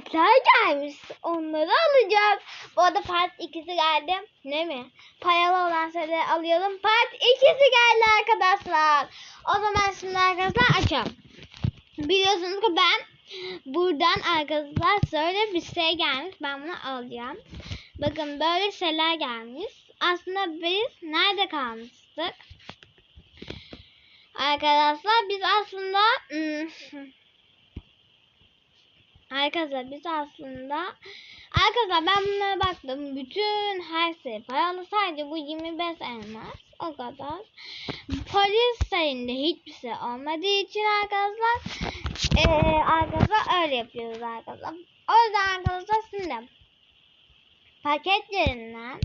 paketler gelmiş. Onları alacağız. Bu arada part ikisi geldi. Ne mi? Paralı olan şeyleri alıyorum. Part ikisi geldi arkadaşlar. O zaman şimdi arkadaşlar açalım. Biliyorsunuz ki ben buradan arkadaşlar şöyle bir şey gelmiş. Ben bunu alacağım. Bakın böyle şeyler gelmiş. Aslında biz nerede kalmıştık? Arkadaşlar biz aslında hmm, Arkadaşlar biz aslında Arkadaşlar ben bunlara baktım. Bütün her şey paralı. Sadece bu 25 elmas. O kadar. Polis sayında hiçbir şey olmadığı için arkadaşlar eee arkadaşlar öyle yapıyoruz arkadaşlar. O yüzden arkadaşlar şimdi paketlerinden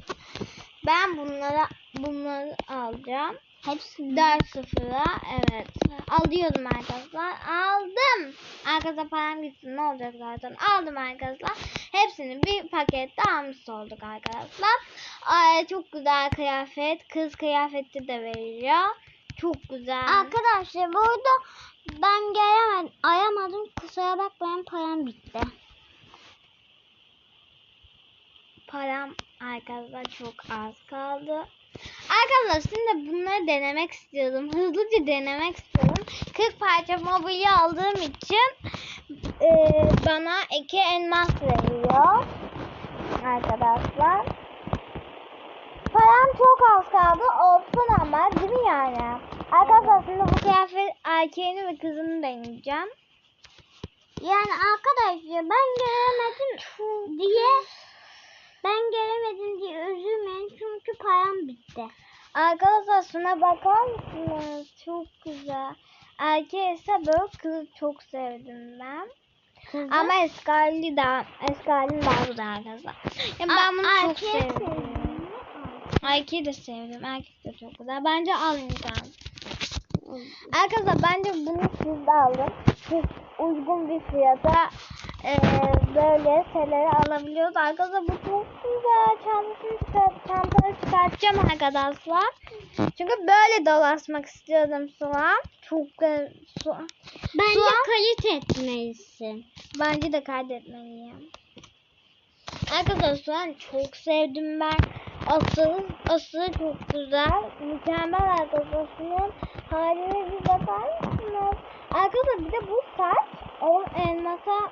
ben bunlara bunları alacağım. Hepsi 4 sıfıra evet. Alıyorum arkadaşlar. Aldım. Arkadaşlar param gitsin ne olacak zaten. Aldım arkadaşlar. Hepsini bir pakette almış olduk arkadaşlar. Ay, çok güzel kıyafet. Kız kıyafeti de veriyor. Çok güzel. Arkadaşlar burada ben gelemedim. Ayamadım. Kusura bakmayın param bitti. Param arkadaşlar çok az kaldı. Arkadaşlar şimdi bunları denemek istiyorum. Hızlıca denemek istiyorum. 40 parça mobilya aldığım için e, bana iki elmas veriyor. Arkadaşlar. Param çok az kaldı. Olsun ama değil mi yani? Arkadaşlar şimdi bu kıyafet erkeğini ve kızını deneyeceğim. Yani arkadaşlar ben gelemedim diye ben gelemedim diye üzülmeyin çünkü param bitti. Arkadaşlar şuna bakar mısınız? Çok güzel. Erkeği ise böyle kızı çok sevdim ben. Kızım, Ama Eskarlı da Eskarlı daha güzel arkadaşlar. Ya ben bunu çok sevdim. Erkeği de sevdim. Erkek de çok güzel. Bence almayacağım. Arkadaşlar bence bunu siz de alın. Siz uygun bir fiyata eee, böyle şeyleri alabiliyoruz. Arkadaşlar bu çok güzel. Çantasını çıkart, çantanı çıkartacağım arkadaşlar. Çünkü böyle dolaşmak istiyordum an. Çok güzel. An. Bence an- kayıt etmelisin. Bence de kaydetmeliyim. Arkadaşlar şu an çok sevdim ben. Asıl, asıl çok güzel. Mükemmel arkadaşlar. Şunun haline bir bakar mısınız? Arkadaşlar bir de bu saç 10 elmasa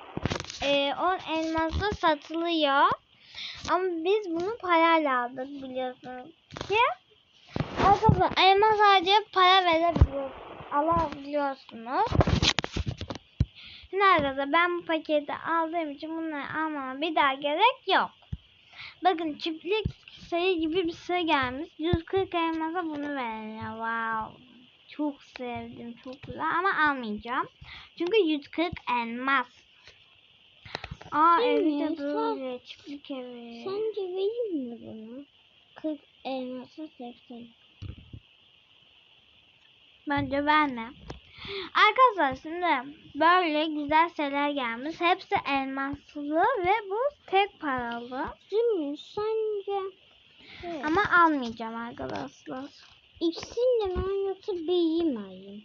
e, 10 elmasa satılıyor. Ama biz bunu parayla aldık biliyorsunuz ki. Arkadaşlar elma sadece para verebiliyorsunuz. Alabiliyorsunuz. Şimdi arkadaşlar ben bu paketi aldığım için bunları almama bir daha gerek yok. Bakın çiftlik sayı gibi bir şey gelmiş. 140 elmasa bunu veriyor. Wow. Çok sevdim. Çok güzel ama almayacağım. Çünkü 140 elmas. Aa Değil evi mi? de böyle çiftlik evi. Sence vereyim mi bunu? 40 elmasa 80. Bence ben de. Arkadaşlar şimdi böyle güzel şeyler gelmiş. Hepsi elmaslı ve bu tek paralı. Değil mi? Sence? Evet. Ama almayacağım arkadaşlar. İkisini de mi yoksa beyi mi alayım?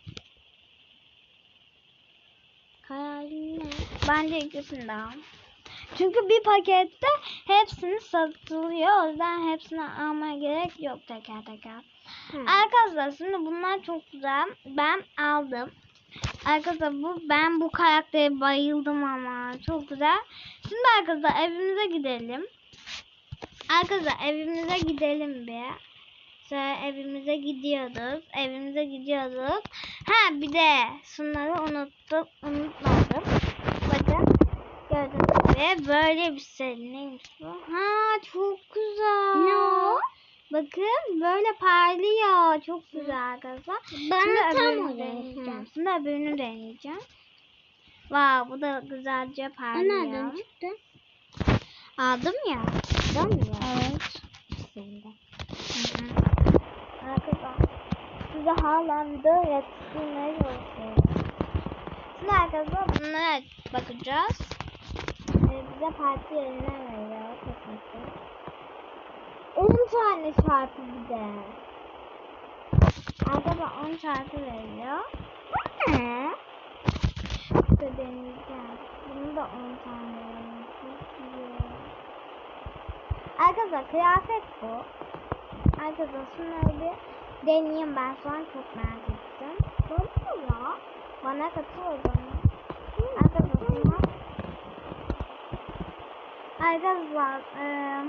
Kararın ne? Bence ikisini de al. Çünkü bir pakette hepsini satılıyor. O yüzden hepsini almaya gerek yok teker teker. Hı. Arkadaşlar şimdi bunlar çok güzel. Ben aldım. Arkadaşlar bu ben bu karaktere bayıldım ama çok güzel. Şimdi arkadaşlar evimize gidelim. Arkadaşlar evimize gidelim bir. Şöyle evimize gidiyoruz. Evimize gidiyoruz. Ha bir de şunları unuttum. Unutmadım. Gibi böyle bir şey. Neymiş bu? Ha çok güzel. Ne o? Bakın böyle parlıyor. Çok güzel arkadaşlar. Bana Şimdi tam öbürünü o deneyeceğim. Şimdi öbürünü deneyeceğim. Wow bu da güzelce O parlıyor. nereden çıktı? Aldım ya. Ben mi ya? Evet. Hı. Arkadaşlar size hala video yetiştirmeye çalışıyorum. Şimdi arkadaşlar bunlara bakacağız. Bize parti yerinden veriyor. Kesinlikle. 10 tane çarpı bir de. Arkadaşlar 10 çarpı veriyor. Ne? İşte deneyeceğim. Bunu da 10 tane. Çok güzel. Arkadaşlar kıyafet bu. Arkadaşlar şunları bir deneyeyim ben şu an çok merak ettim. Bana ya. Bana katıl o zaman. Arkadaşlar. Arkadaşlar eee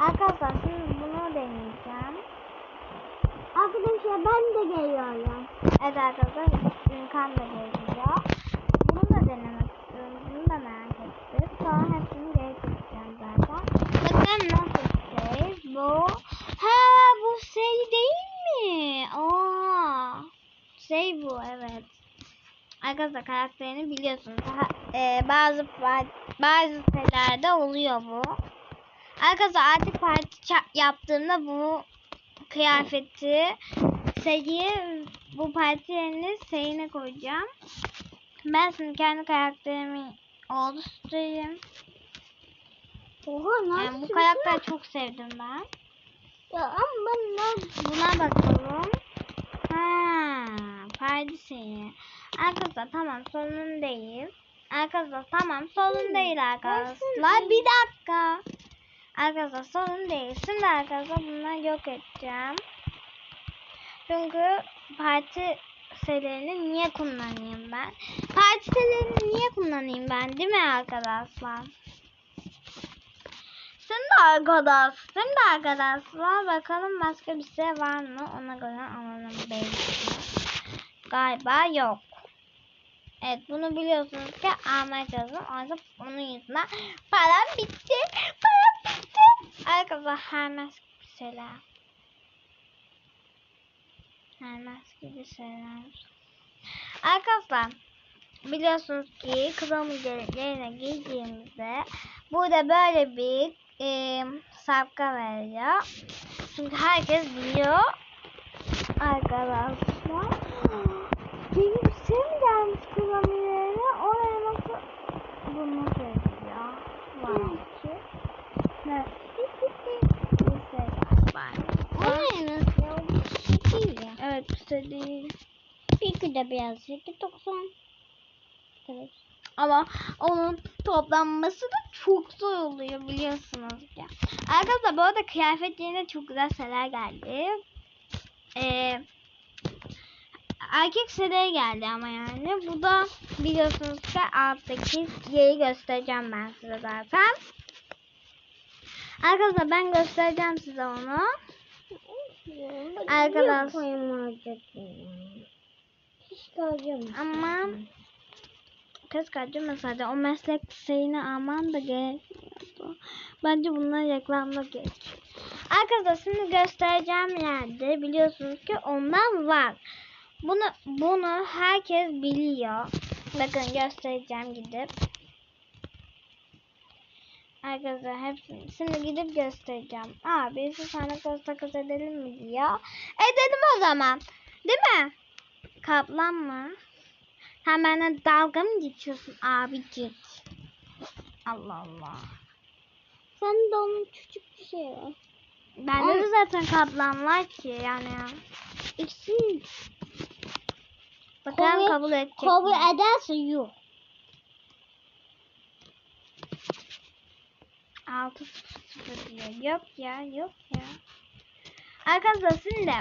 Arkadaşlar şimdi bunu deneyeceğim. Arkadaşlar ben de geliyorum. Evet arkadaşlar imkan da geliyor. Bunu da denemek istiyorum. Bunu da merak ettim. Sonra hepsini geri çekeceğim zaten. Bakın nasıl şey bu. Ha bu şey değil mi? Aa, şey bu evet. Arkadaşlar karakterini biliyorsunuz. Ha, e, bazı bazı sitelerde oluyor bu. Arkadaşlar artık parti yaptığımda bu kıyafeti sayı bu partilerini sayına koyacağım. Ben şimdi kendi karakterimi oluşturayım. Oha nasıl? Yani bu karakteri çok sevdim ben. Ya ama ben nasıl? Buna bakalım. Ha, parti şeyi. Arkadaşlar tamam sorun değil. Arkadaşlar tamam sorun değil arkadaşlar. Bir dakika. Arkadaşlar sorun değil. Şimdi arkadaşlar bunları yok edeceğim. Çünkü parti serilerini niye kullanayım ben? Parti serilerini niye kullanayım ben değil mi arkadaşlar? Şimdi arkadaşlar, şimdi arkadaşlar bakalım başka bir şey var mı? Ona göre alalım belki. Galiba yok. Evet bunu biliyorsunuz ki almaya çalıştım. Ancak onun yüzünden param bitti. Param bitti. Arkadaşlar hermes gibi şeyler. Hermes gibi şeyler. Arkadaşlar biliyorsunuz ki kızamı yerine giydiğimizde burada böyle bir e, sapka veriyor. Çünkü herkes biliyor. Arkadaşlar. Şey mi gelmiş yerine? Oraya nasıl bunu söylüyor? Var ki. Ne? Bir şey galiba. O ne nasıl ya? O bir şey değil ya. Evet şey değil. Bir de şekil 90. Evet. Ama onun toplanması da çok zor oluyor biliyorsunuz ya. Arkadaşlar bu arada kıyafet yerine çok güzel şeyler geldi. Ee, erkek şeyleri geldi ama yani. Bu da biliyorsunuz ki alttaki yeri göstereceğim ben size zaten. Arkadaşlar ben göstereceğim size onu. Arkadaş. Hiç göreceğim. Ama kız kaçıyor mesela o meslek şeyini alman da gerekiyordu. Bence bunlar reklamda geç. Arkadaşlar şimdi göstereceğim yerde biliyorsunuz ki ondan var. Bunu bunu herkes biliyor. Bakın göstereceğim gidip. Arkadaşlar hepsini şimdi gidip göstereceğim. Aa birisi sana koz takas edelim mi diyor. Edelim o zaman. Değil mi? Kaplan mı? Sen benden dalga mı geçiyorsun abicik? Allah Allah. Sen de onun küçük bir şey var. Bende de zaten kaplan var ki yani. İkisini Bakalım Kabul- edecek kabul mi? ederse yok. 6 0 diyor. Yok ya yok ya. Arkadaşlar şimdi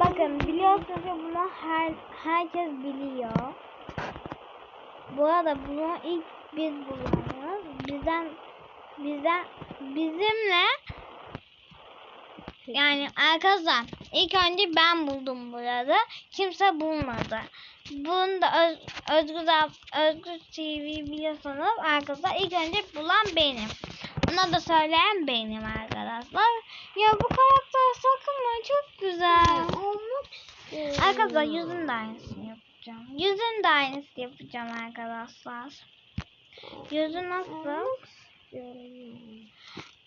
bakın biliyorsunuz ki bunu her herkes biliyor. Bu arada bunu ilk biz buluyoruz. Bizden bizden bizimle yani arkadaşlar ilk önce ben buldum burada. Kimse bulmadı. Bunu da Öz, Özgür, Özgür TV biliyorsunuz arkadaşlar. ilk önce bulan benim. Ona da söyleyen benim arkadaşlar. Ya bu karakter sakın mı? Çok güzel. Olmak istiyorum. Arkadaşlar yüzün de aynısını yapacağım. Yüzün de aynısını yapacağım arkadaşlar. Yüzü nasıl?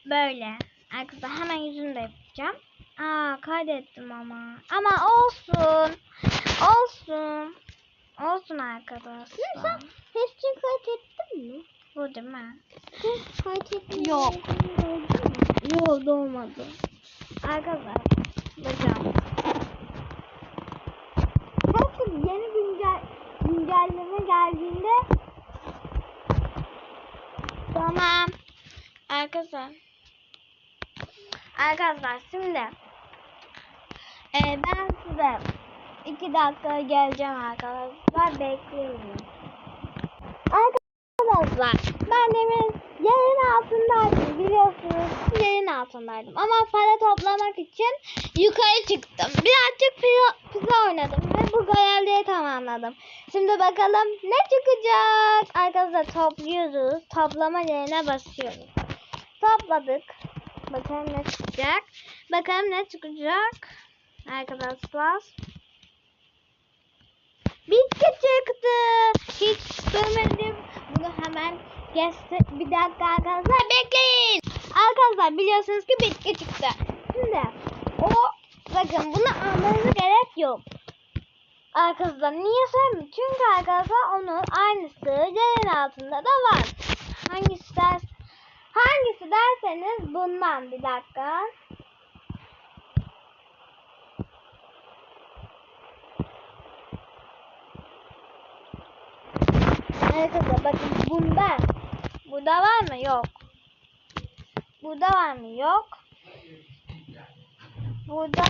Böyle. Arkadaşlar hemen yüzünü de yapacağım. Aa kaydettim ama. Ama olsun. Olsun. Olsun arkadaşlar. Sen hepsini kaydettin mi? Bu değil mi? Kaydettin Yok. Yok olmadı. Arkadaşlar. Bakın. Hepsi yeni güncel güncelleme geldiğinde Tamam. Arkadaşlar. Arkadaşlar şimdi e, ben size iki dakika geleceğim arkadaşlar. Bekleyin. Arkadaşlar ben demin yerin altındaydım biliyorsunuz yerin altındaydım. Ama para toplamak için yukarı çıktım. Birazcık pizza oynadım ve bu görevleri tamamladım. Şimdi bakalım ne çıkacak? Arkadaşlar topluyoruz. Toplama yerine basıyoruz. Topladık bakalım ne çıkacak bakalım ne çıkacak arkadaşlar Bitki çıktı. Hiç görmedim. Bunu hemen geçti. Bir dakika arkadaşlar bekleyin. Arkadaşlar biliyorsunuz ki bitki çıktı. Şimdi o bakın bunu almanıza gerek yok. Arkadaşlar niye söyleyeyim? Çünkü arkadaşlar onun aynısı yerin altında da var. Hangisi ders hangisi derseniz bundan bir dakika. Arkadaşlar bakın bunda. Burada var mı? Yok. Burada var mı? Yok. Burada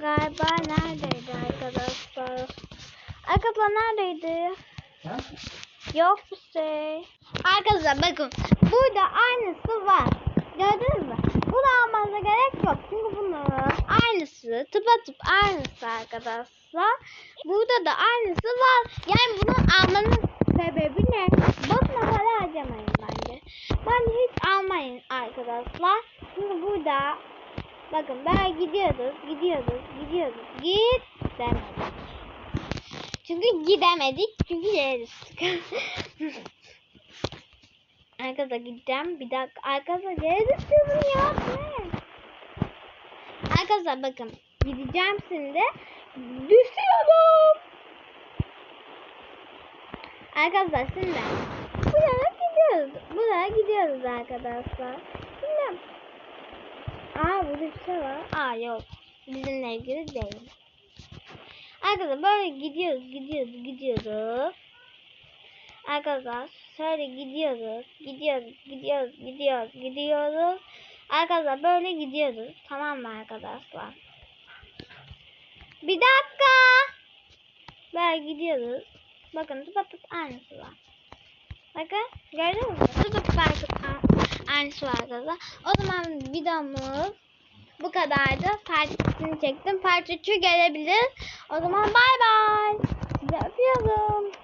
galiba neredeydi arkadaşlar? Arkadaşlar neredeydi? Yok bir şey. Arkadaşlar bakın. Burada aynısı var. Gördünüz mü? Bunu almanıza gerek yok. Çünkü bunun aynısı. Tıpatıp aynısı arkadaşlar. Burada da aynısı var. Yani bunu almanın sebebi ne? Boşuna para harcamayın bence. Bence hiç almayın arkadaşlar. Çünkü burada bakın ben gidiyoruz, gidiyoruz, gidiyoruz. Git demedik. Çünkü gidemedik. Çünkü yeriz. Arkadaşlar gideceğim. Bir dakika. Arkadaşlar yeriz diyorum ya. Arkadaşlar bakın. Gideceğim şimdi. Düşüyorum. Arkadaşlar şimdi buraya gidiyoruz. Buraya gidiyoruz arkadaşlar. Şimdi Aa burada bir şey var. Aa yok. Bizimle ilgili değil. Arkadaşlar böyle gidiyoruz, gidiyoruz, gidiyoruz. Arkadaşlar şöyle gidiyoruz, gidiyoruz, gidiyoruz, gidiyoruz, gidiyoruz. Arkadaşlar böyle gidiyoruz. Tamam mı arkadaşlar? Bir dakika. Böyle gidiyoruz. Bakın tıpatıp aynısı var. Bakın gördünüz mü? Aynısı- aynısı var arkadaşlar. O zaman videomuz bu kadardı. Part 3'ünü çektim. Part 3'ü gelebilir. O zaman bay bay. Sizi öpüyorum.